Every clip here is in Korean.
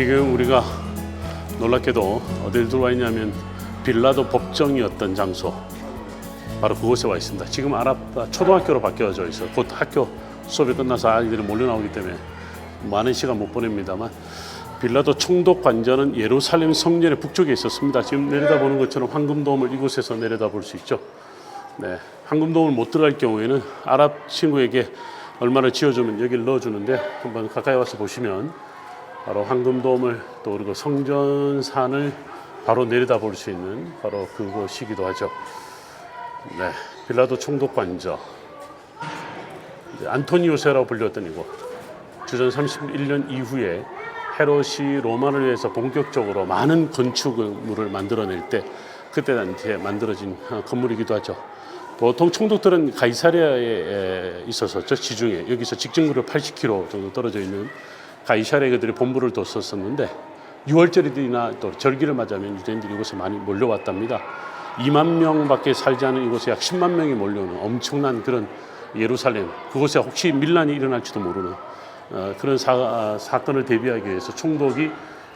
지금 우리가 놀랍게도 어딜 들어와 있냐면 빌라도 법정이었던 장소 바로 그곳에 와 있습니다. 지금 아랍 초등학교로 바뀌어져 있어. 곧 학교 수업이 끝나서 아이들이 몰려 나오기 때문에 많은 시간 못 보냅니다만 빌라도 총독 관전은 예루살렘 성전의 북쪽에 있었습니다. 지금 내려다보는 것처럼 황금돔을 이곳에서 내려다볼 수 있죠. 네, 황금돔을 못 들어갈 경우에는 아랍 친구에게 얼마를 지어주면 여기를 넣어주는데 한번 가까이 와서 보시면 바로 황금돔을 또 그리고 성전산을 바로 내려다볼 수 있는 바로 그곳이기도 하죠. 네, 빌라도 총독 관저 이제 안토니오세라고 불렸던 이곳. 주전 31년 이후에 헤롯이 로마를 위해서 본격적으로 많은 건축물을 만들어낼 때 그때 당시에 만들어진 어, 건물이기도 하죠. 보통 총독들은 가이사리아에 있었었죠 지중해 여기서 직진거리 80km 정도 떨어져 있는 가이사리아에 그들이 본부를 뒀었었는데 6월절이나 또 절기를 맞으면 유대인들이 이곳에 많이 몰려왔답니다. 2만 명밖에 살지 않은 이곳에 약 10만 명이 몰려오는 엄청난 그런 예루살렘 그곳에 혹시 밀란이 일어날지도 모르는 어, 그런 사, 아, 사건을 대비하기 위해서 총독이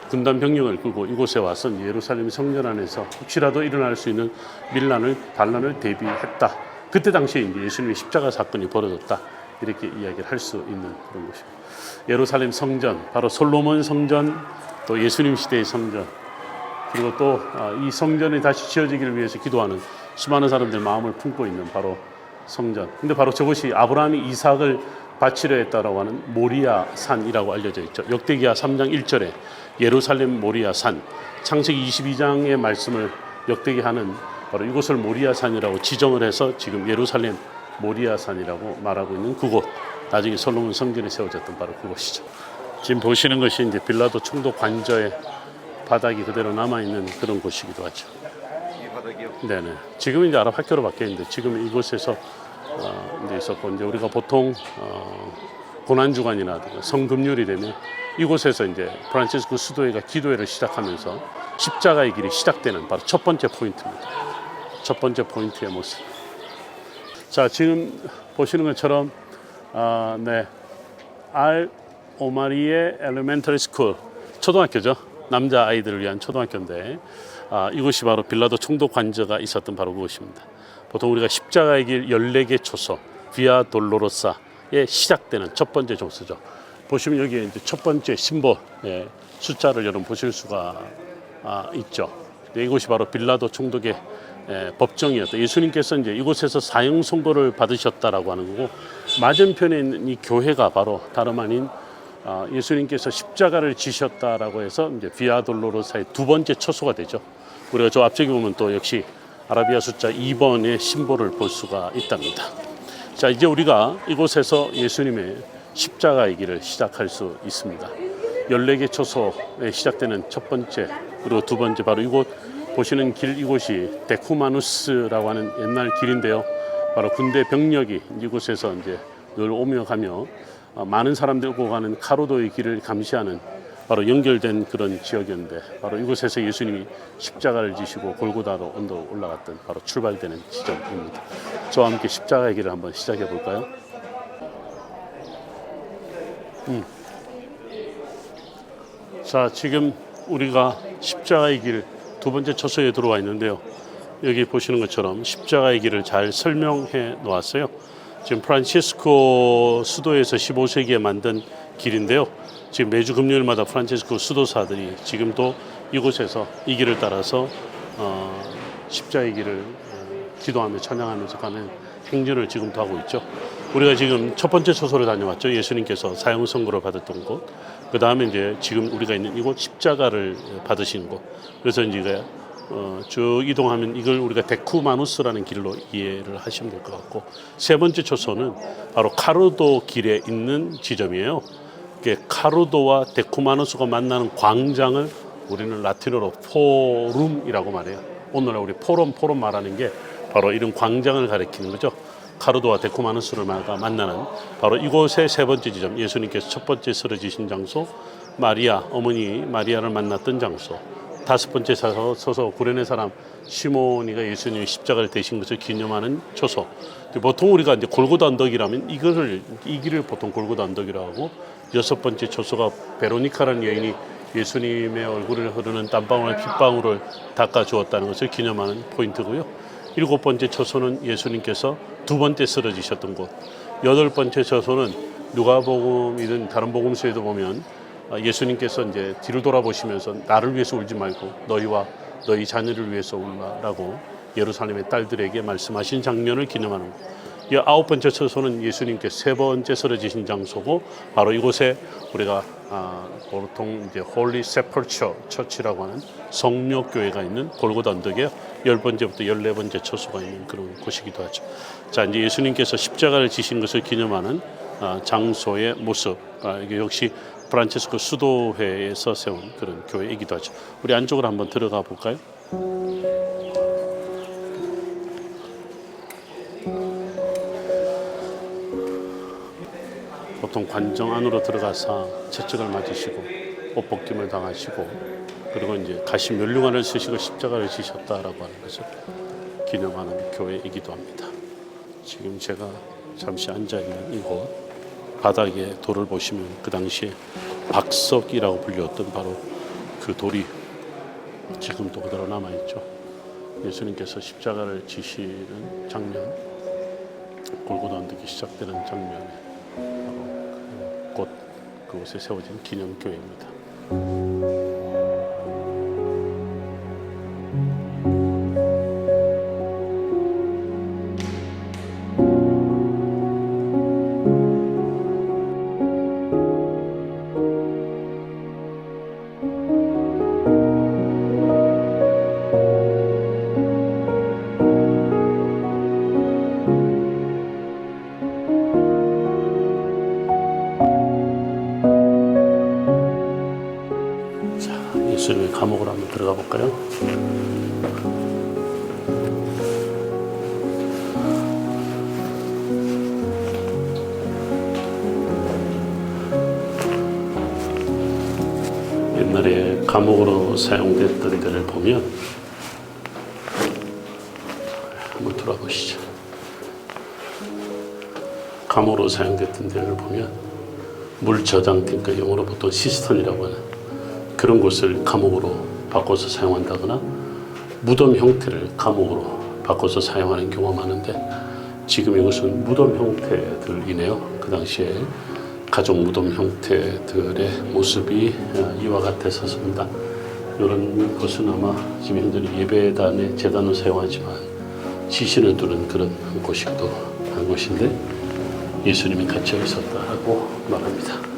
군단 병력을 끌고 이곳에 와서 예루살렘 성전 안에서 혹시라도 일어날 수 있는 밀란을 반란을 대비했다. 그때 당시에 이제 예수님의 십자가 사건이 벌어졌다. 이렇게 이야기를 할 수 있는 그런 것입니다. 예루살렘 성전, 바로 솔로몬 성전, 또 예수님 시대의 성전, 그리고 또 이 성전이 다시 지어지기를 위해서 기도하는 수많은 사람들 마음을 품고 있는 바로 성전. 근데 바로 저것이 아브라함이 이삭을 바치려 했다라고 하는 모리아 산이라고 알려져 있죠. 역대기하 3장 1절에 예루살렘 모리아 산, 창세기 22장의 말씀을 역대기하는 바로 이곳을 모리아 산이라고 지정을 해서 지금 예루살렘 모리아 산이라고 말하고 있는 그곳. 나중에 솔로몬 성전이 세워졌던 바로 그곳이죠. 지금 보시는 것이 이제 빌라도 총독 관저의 바닥이 그대로 남아 있는 그런 곳이기도 하죠. 네네. 지금 이제 아랍 학교로 바뀌어 있는데 지금 이곳에서 어, 이제 있었고 이제 우리가 보통 어, 고난 주간이나 성금요일이 되면 이곳에서 이제 프란치스코 수도회가 기도회를 시작하면서 십자가의 길이 시작되는 바로 첫 번째 포인트입니다. 첫 번째 포인트의 모습. 자 지금 보시는 것처럼 아, 네. 알 오마리의 엘리멘터리 스쿨 초등학교죠. 남자 아이들을 위한 초등학교인데 아, 이곳이 바로 빌라도 총독 관저가 있었던 바로 그곳입니다. 보통 우리가 십자가의 길 14개 초소 비아 돌로로사에 시작되는 첫 번째 조서죠. 보시면 여기에 이제 첫 번째 심볼 예, 숫자를 여러분 보실 수가 아, 있죠. 네, 이곳이 바로 빌라도 총독의 예, 법정이었다. 예수님께서 이제 이곳에서 사형 선고를 받으셨다라고 하는 거고 맞은편에 있는 이 교회가 바로 다름 아닌 아, 예수님께서 십자가를 지셨다라고 해서 이제 비아돌로로사의 두 번째 처소가 되죠. 우리가 저 앞쪽에 보면 또 역시 아라비아 숫자 2번의 심볼을 볼 수가 있답니다. 자, 이제 우리가 이곳에서 예수님의 십자가의 길을 시작할 수 있습니다. 14개 초소에 시작되는 첫 번째 그리고 두 번째 바로 이곳 보시는 길 이곳이 데쿠마누스라고 하는 옛날 길인데요. 바로 군대 병력이 이곳에서 이제 늘 오며 가며 어, 많은 사람들이 오고 가는 카로도의 길을 감시하는 바로 연결된 그런 지역이었는데 바로 이곳에서 예수님이 십자가를 지시고 골고다로 언덕 올라갔던 바로 출발되는 지점입니다. 저와 함께 십자가의 길을 한번 시작해 볼까요? 음. 자, 지금 우리가 십자가의 길 두 번째 초소에 들어와 있는데요. 여기 보시는 것처럼 십자가의 길을 잘 설명해 놓았어요. 지금 프란치스코 수도에서 15세기에 만든 길인데요. 지금 매주 금요일마다 프란치스코 수도사들이 지금도 이곳에서 이 길을 따라서 어, 십자의 길을 어, 기도하며 찬양하면서 가는 행진을 지금도 하고 있죠. 우리가 지금 첫 번째 초소를 다녀왔죠. 예수님께서 사형 선고를 받았던 곳. 그 다음에 이제 지금 우리가 있는 이곳 십자가를 받으신 곳. 그래서 이제 어, 쭉 이동하면 이걸 우리가 데쿠마누스라는 길로 이해를 하시면 될 것 같고 세 번째 초소는 바로 카루도 길에 있는 지점이에요. 이게 카루도와 데쿠마누스가 만나는 광장을 우리는 라틴어로 포룸이라고 말해요. 오늘날 우리 포럼 포럼 말하는 게 바로 이런 광장을 가리키는 거죠. 카루도와 데쿠마누스를 만나는 바로 이곳의 세 번째 지점 예수님께서 첫 번째 쓰러지신 장소 마리아 어머니 마리아를 만났던 장소 다섯 번째 서서, 서서 구레네 사람 시몬이가 예수님의 십자가를 대신 것을 기념하는 초소. 보통 우리가 이제 골고다 언덕이라면 이거를 이 길을 보통 골고다 언덕이라고 하고 여섯 번째 초소가 베로니카라는 여인이 예수님의 얼굴을 흐르는 땀방울 핏방울을 닦아 주었다는 것을 기념하는 포인트고요. 일곱 번째 처소는 예수님께서 두 번째 쓰러지셨던 곳. 여덟 번째 처소는 누가복음이든 다른 복음서에도 보면 아, 예수님께서 이제 뒤를 돌아보시면서 나를 위해서 울지 말고 너희와 너희 자녀를 위해서 울라라고 예루살렘의 딸들에게 말씀하신 장면을 기념하는 것. 이 아홉 번째 처소는 예수님께 세 번째 쓰러지신 장소고 바로 이곳에 우리가 아, 보통 이제 홀리 세펄처 처치라고 하는 성령 교회가 있는 골고다 언덕에 열 번째부터 열네 번째 처소가 있는 그런 곳이기도 하죠. 자 이제 예수님께서 십자가를 지신 것을 기념하는 아, 장소의 모습 아, 이게 역시 프란체스코 수도회에서 세운 그런 교회이기도 하죠. 우리 안쪽으로 한번 들어가 볼까요? 보통 관정 안으로 들어가서 채찍을 맞으시고 옷 벗김을 당하시고 그리고 이제 가시 면류관을 쓰시고 십자가를 지셨다라고 하는 것을 기념하는 교회이기도 합니다. 지금 제가 잠시 앉아 있는 이곳 바닥에 돌을 보시면 그 당시에 박석이라고 불렸던 바로 그 돌이 지금도 그대로 남아 있죠. 예수님께서 십자가를 지시는 장면, 골고다 언덕이 시작되는 장면에 바로 그곳 그곳에 세워진 기념교회입니다. 예수님의 감옥으로 한번 들어가 볼까요? 옛날에 감옥으로 사용됐던 데를 보면 한번 들어가 보시죠. 감옥으로 사용됐던 데를 보면 물 저장된 그 영어로 보통 시스턴이라고 하는 그런 곳을 감옥으로 바꿔서 사용한다거나 무덤 형태를 감옥으로 바꿔서 사용하는 경우가 많은데 지금 이것은 무덤 형태들이네요. 그 당시에 가족 무덤 형태들의 모습이 어, 이와 같았었습니다. 이런 것은 아마 지금 현재 예배단의 재단을 사용하지만 시신을 두는 그런 곳이기도 한 곳인데 예수님이 갇혀 있었다라고 말합니다.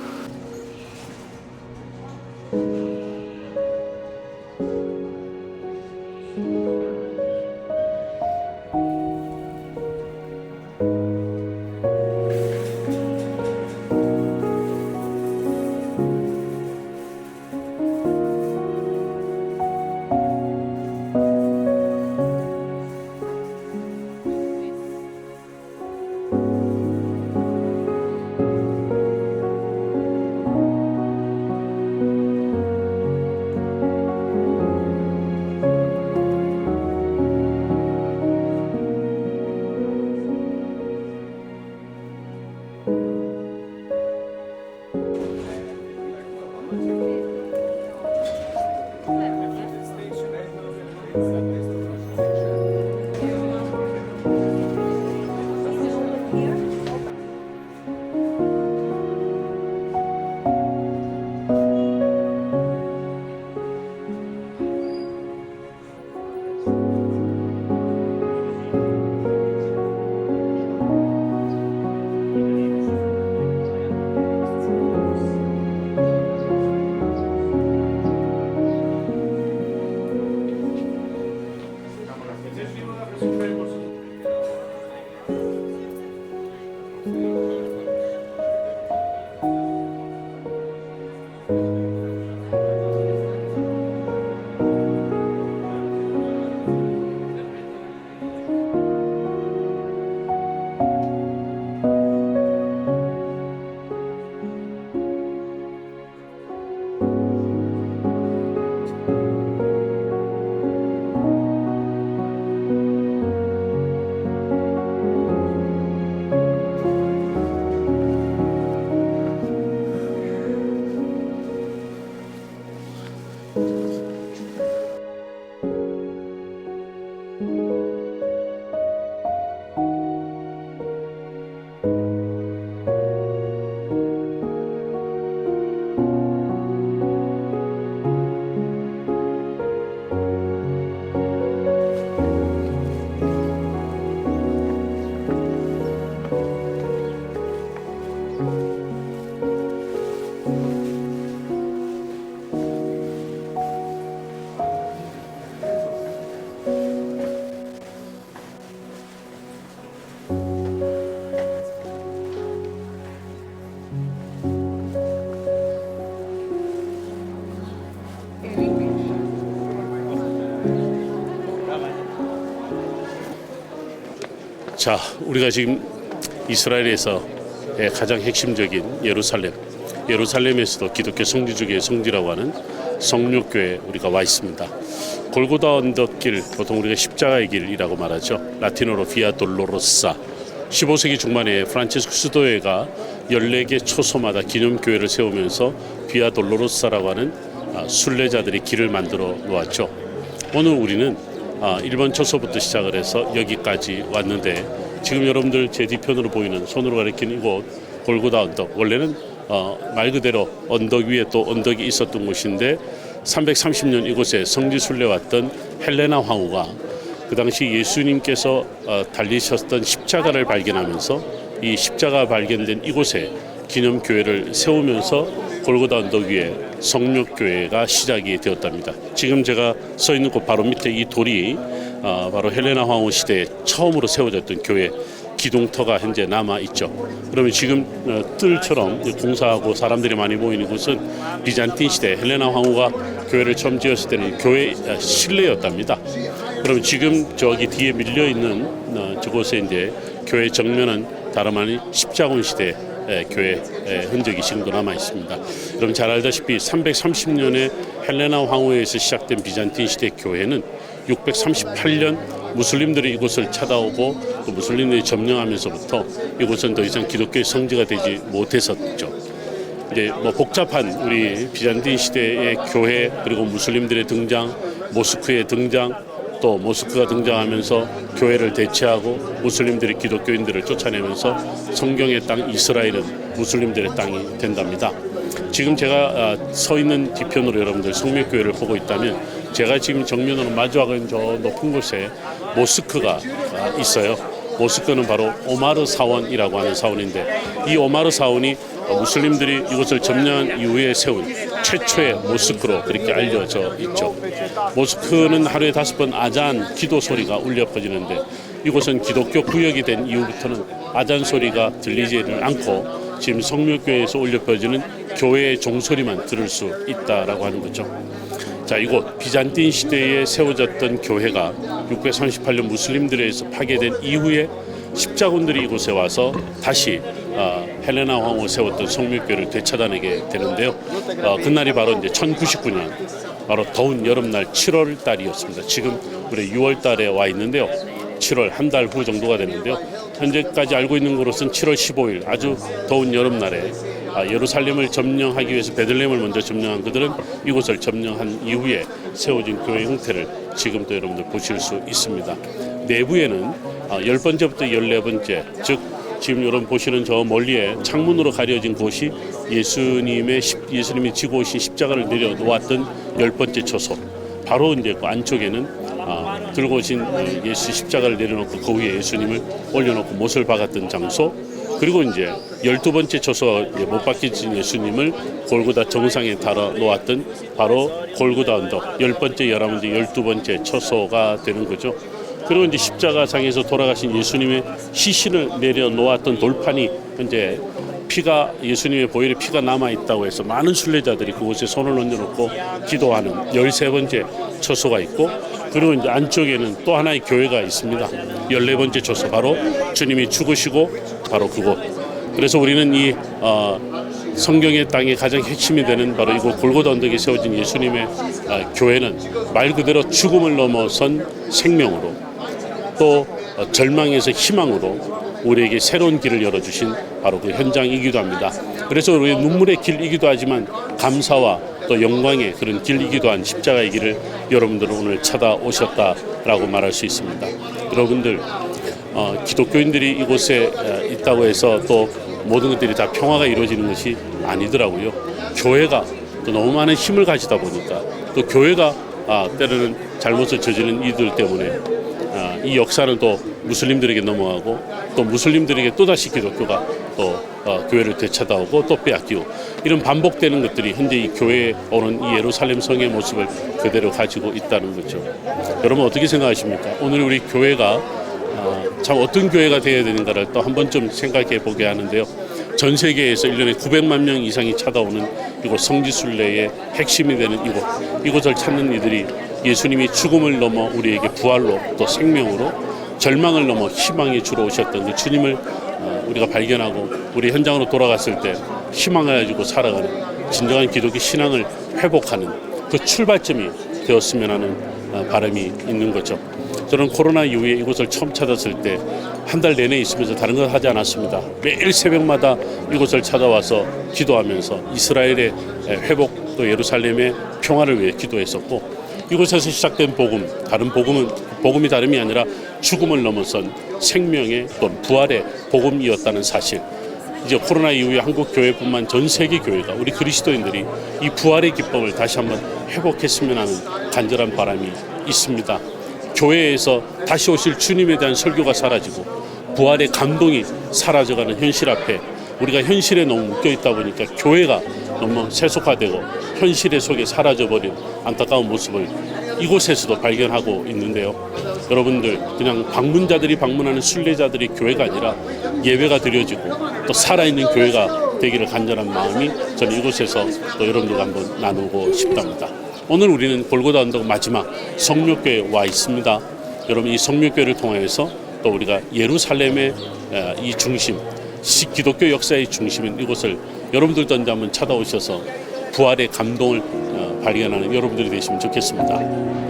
자, 우리가 지금 이스라엘에서의 가장 핵심적인 예루살렘, 예루살렘에서도 기독교 성지 중의 성지라고 하는 성육교에 우리가 와 있습니다. 골고다 언덕길, 보통 우리가 십자가의 길이라고 말하죠. 라틴어로 비아 돌로로사. 15세기 중반에 프란치스코 수도회가 14개 초소마다 기념교회를 세우면서 비아 돌로로사라고 하는 아, 순례자들이 길을 만들어 놓았죠. 오늘 우리는 아, 1번 초소부터 시작을 해서 여기까지 왔는데 지금 여러분들 제 뒤편으로 보이는 손으로 가리키는 이곳 골고다 언덕. 원래는 어, 말 그대로 언덕 위에 또 언덕이 있었던 곳인데 330년 이곳에 성지 순례 왔던 헬레나 황후가 그 당시 예수님께서 어, 달리셨던 십자가를 발견하면서 이 십자가 발견된 이곳에 기념교회를 세우면서 골고다 언덕 위에 성육교회가 시작이 되었답니다. 지금 제가 서 있는 곳 바로 밑에 이 돌이 어, 바로 헬레나 황후 시대에 처음으로 세워졌던 교회 기둥터가 현재 남아 있죠. 그러면 지금 어, 뜰처럼 공사하고 사람들이 많이 모이는 곳은 비잔틴 시대 헬레나 황후가 교회를 처음 지었을 때는 교회 아, 실내였답니다. 그럼 지금 저기 뒤에 밀려 있는 어, 저곳에 이제 교회 정면은 다름 아닌 십자군 시대 의 교회 의 흔적이 지금도 남아 있습니다. 그럼 잘 알다시피 330년에 헬레나 황후에서 시작된 비잔틴 시대 교회는 638년 무슬림들이 이곳을 찾아오고 또 무슬림들이 점령하면서부터 이곳은 더 이상 기독교의 성지가 되지 못했었죠. 이제 뭐 복잡한 우리 비잔틴 시대의 교회 그리고 무슬림들의 등장, 모스크의 등장 또 모스크가 등장하면서 교회를 대체하고 무슬림들이 기독교인들을 쫓아내면서 성경의 땅 이스라엘은 무슬림들의 땅이 된답니다. 지금 제가 아, 서 있는 뒤편으로 여러분들 성묘교회를 보고 있다면 제가 지금 정면으로 마주하고 있는 저 높은 곳에 모스크가 아, 있어요. 모스크는 바로 오마르 사원이라고 하는 사원인데 이 오마르 사원이 무슬림들이 이곳을 점령한 이후에 세운 최초의 모스크로 그렇게 알려져 있죠. 모스크는 하루에 다섯 번 아잔 기도 소리가 울려 퍼지는데 이곳은 기독교 구역이 된 이후부터는 아잔 소리가 들리지를 않고 지금 성묘교회에서 울려 퍼지는 교회의 종소리만 들을 수 있다라고 하는 거죠. 자, 이곳 비잔틴 시대에 세워졌던 교회가 638년 무슬림들에 의해서 파괴된 이후에 십자군들이 이곳에 와서 다시 어, 헬레나 왕후 세웠던 성묘교를 되찾아내게 되는데요. 어, 그날이 바로 이제 1099년 바로 더운 여름날 7월 달이었습니다. 지금 우리 6월 달에 와 있는데요. 7월 한 달 후 정도가 됐는데요. 현재까지 알고 있는 것으로는 7월 15일 아주 더운 여름날에 아, 예루살렘을 점령하기 위해서 베들레헴을 먼저 점령한 그들은 이곳을 점령한 이후에 세워진 교회 형태를 지금도 여러분들 보실 수 있습니다. 내부에는 아, 열 번째부터 열네 번째, 즉 지금 여러분 보시는 저 멀리에 창문으로 가려진 곳이 예수님의 십- 예수님이 지고 오신 십자가를 내려 놓았던 열 번째 초소. 바로 이제 그 안쪽에는 아, 들고 오신 어, 예수 십자가를 내려놓고 그 위에 예수님을 올려놓고 못을 박았던 장소. 그리고 이제 열두 번째 초소 못 박히신 예수님을 골고다 정상에 달아 놓았던 바로 골고다 언덕 열 번째, 열한 번째, 열두 번째 초소가 되는 거죠. 그리고 이제 십자가상에서 돌아가신 예수님의 시신을 내려 놓았던 돌판이 현재 피가 예수님의 보혈에 피가 남아 있다고 해서 많은 순례자들이 그곳에 손을 얹어놓고 기도하는 열세 번째 처소가 있고 그리고 이제 안쪽에는 또 하나의 교회가 있습니다. 열네 번째 처소 바로 주님이 죽으시고 바로 그곳. 그래서 우리는 이 어, 성경의 땅의 가장 핵심이 되는 바로 이곳 골고다 언덕에 세워진 예수님의 어, 교회는 말 그대로 죽음을 넘어선 생명으로 또 어, 절망에서 희망으로 우리에게 새로운 길을 열어주신 바로 그 현장이기도 합니다. 그래서 우리 눈물의 길이기도 하지만 감사와 또 영광의 그런 길이기도 한 십자가의 길을 여러분들은 오늘 찾아오셨다라고 말할 수 있습니다. 여러분들 어, 기독교인들이 이곳에 어, 있다고 해서 또 모든 것들이 다 평화가 이루어지는 것이 아니더라고요. 교회가 또 너무 많은 힘을 가지다 보니까 또 교회가 아, 때로는 잘못을 저지른 이들 때문에 아, 이 역사는 또 무슬림들에게 넘어가고 또 무슬림들에게 또다시 기독교가 또 어, 교회를 되찾아오고 또 빼앗기고 이런 반복되는 것들이 현재 이 교회에 오는 이 예루살렘 성의 모습을 그대로 가지고 있다는 거죠. 여러분 어떻게 생각하십니까? 오늘 우리 교회가 아, 참 어떤 교회가 되어야 되는가를 또 한 번쯤 생각해 보게 하는데요. 전 세계에서 1년에 900만 명 이상이 찾아오는 이곳 성지순례의 핵심이 되는 이곳 이곳을 찾는 이들이 예수님이 죽음을 넘어 우리에게 부활로 또 생명으로 절망을 넘어 희망이 주로 오셨던 그 주님을 어, 우리가 발견하고 우리 현장으로 돌아갔을 때 희망을 가지고 살아가는 진정한 기독의 신앙을 회복하는 그 출발점이 되었으면 하는 어, 바람이 있는 거죠. 저는 코로나 이후에 이곳을 처음 찾았을 때 한 달 내내 있으면서 다른 걸 하지 않았습니다. 매일 새벽마다 이곳을 찾아와서 기도하면서 이스라엘의 회복 또 예루살렘의 평화를 위해 기도했었고 이곳에서 시작된 복음, 다른 복음은 복음이 다름이 아니라 죽음을 넘어선 생명의 또는 부활의 복음이었다는 사실. 이제 코로나 이후에 한국 교회뿐만 전 세계 교회가 우리 그리스도인들이 이 부활의 기쁨을 다시 한번 회복했으면 하는 간절한 바람이 있습니다. 교회에서 다시 오실 주님에 대한 설교가 사라지고 부활의 감동이 사라져가는 현실 앞에 우리가 현실에 너무 묶여 있다 보니까 교회가 너무 세속화되고 현실의 속에 사라져버린 안타까운 모습을 이곳에서도 발견하고 있는데요. 여러분들 그냥 방문자들이 방문하는 순례자들이 교회가 아니라 예배가 드려지고 또 살아있는 교회가 되기를 간절한 마음이 저는 이곳에서 또 여러분들과 한번 나누고 싶답니다. 오늘 우리는 골고다 언덕 마지막 성묘교에 와 있습니다. 여러분 이 성묘교를 통해서 또 우리가 예루살렘의 에, 이 중심, 시- 기독교 역사의 중심인 이곳을 여러분들도 한번 찾아오셔서 부활의 감동을 어, 발견하는 여러분들이 되시면 좋겠습니다.